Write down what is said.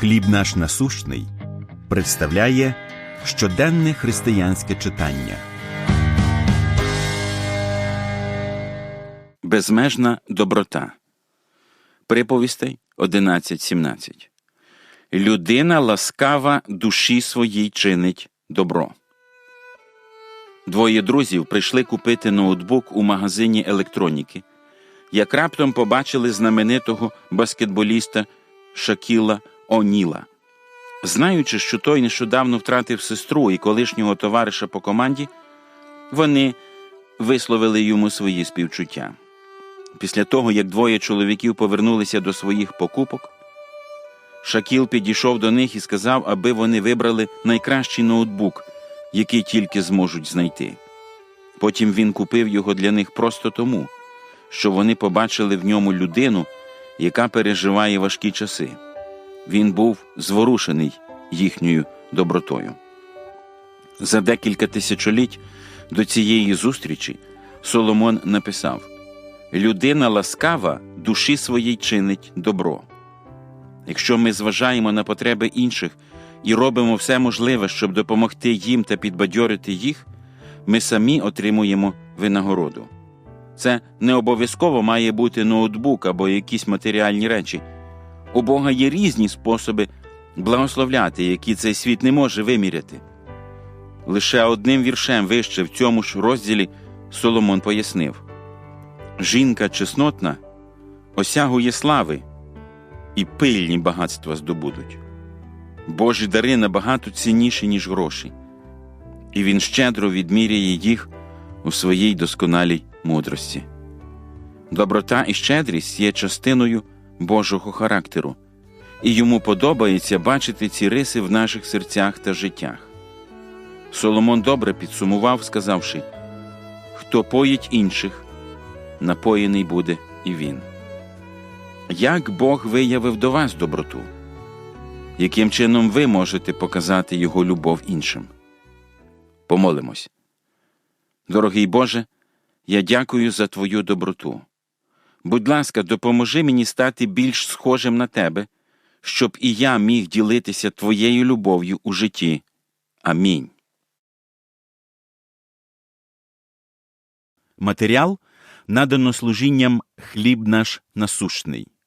Хліб наш насущний представляє щоденне християнське читання. Безмежна доброта. Приповістей 11.17. Людина ласкава душі своїй чинить добро. Двоє друзів прийшли купити ноутбук у магазині електроніки. Як раптом побачили знаменитого баскетболіста Шакіла Оніла. Знаючи, що той нещодавно втратив сестру і колишнього товариша по команді, вони висловили йому свої співчуття. Після того, як двоє чоловіків повернулися до своїх покупок, Шакіл підійшов до них і сказав, аби вони вибрали найкращий ноутбук, який тільки зможуть знайти. Потім він купив його для них просто тому, що вони побачили в ньому людину, яка переживає важкі часи. Він був зворушений їхньою добротою. За декілька тисячоліть до цієї зустрічі Соломон написав: Людина ласкава душі своїй чинить добро. Якщо ми зважаємо на потреби інших і робимо все можливе, щоб допомогти їм та підбадьорити їх, ми самі отримуємо винагороду. Це не обов'язково має бути ноутбук або якісь матеріальні речі. У Бога є різні способи благословляти, які цей світ не може виміряти. Лише одним віршем вище в цьому ж розділі Соломон пояснив жінка чеснотна осягує слави і пильні багатства здобудуть. Божі дари набагато цінніші, ніж гроші, і він щедро відміряє їх у своїй досконалій мудрості. Доброта і щедрість є частиною Божого характеру, і йому подобається бачити ці риси в наших серцях та життях. Соломон добре підсумував, сказавши хто поїть інших, напоєний буде і він. Як Бог виявив до вас доброту? Яким чином ви можете показати Його любов іншим? Помолимось. Дорогий Боже, я дякую за Твою доброту. Будь ласка, допоможи мені стати більш схожим на Тебе, щоб і я міг ділитися Твоєю любов'ю у житті. Амінь. Матеріал надано служінням хліб наш насущний.